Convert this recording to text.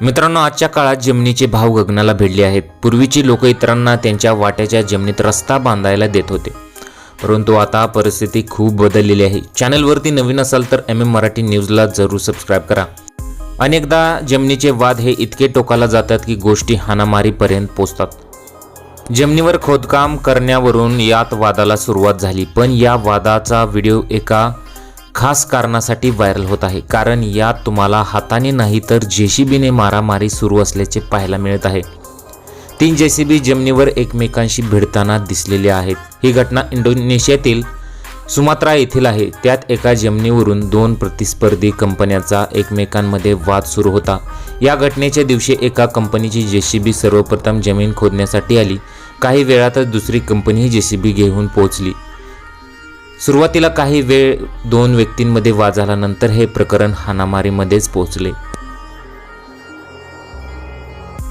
मित्रांनो आजच्या काळात जमिनीचे भाव गगनाला भिडले आहेत. पूर्वीची लोक इतरांना त्यांच्या वाट्याच्या जमिनीत रस्ता बांधायला देत होते. परंतु आता परिस्थिती खूप बदललेली आहे. चॅनलवरती नवीन असाल तर एम एम मराठी न्यूजला जरूर सबस्क्राईब करा. अनेकदा जमिनीचे वाद हे इतके टोकाला जातात की गोष्टी हाणामारीपर्यंत पोचतात. जमिनीवर खोदकाम करण्यावरून यात वादाला सुरुवात झाली. पण या वादाचा व्हिडिओ एका खास कारणासाठी व्हायरल होत आहे. कारण यात तुम्हाला हाताने नाही तर जेसीबीने मारामारी सुरू असल्याचे पाहायला मिळत आहे. तीन जेसीबी जमिनीवर एकमेकांशी भिडताना दिसलेले आहेत. ही घटना इंडोनेशियातील सुमात्रा येथील आहे. त्यात एका जमिनीवरून दोन प्रतिस्पर्धी कंपन्यांचा एकमेकांमध्ये वाद सुरू होता. या घटनेच्या दिवशी एका कंपनीची जेसीबी सर्वप्रथम जमीन खोदण्यासाठी आली. काही वेळातच दुसरी कंपनी जेसीबी घेऊन पोहोचली. सुरुवातीला काही वेळ दोन व्यक्तींमध्ये वाद झाल्यानंतर हे प्रकरण हाणामारीमध्येच पोहोचले.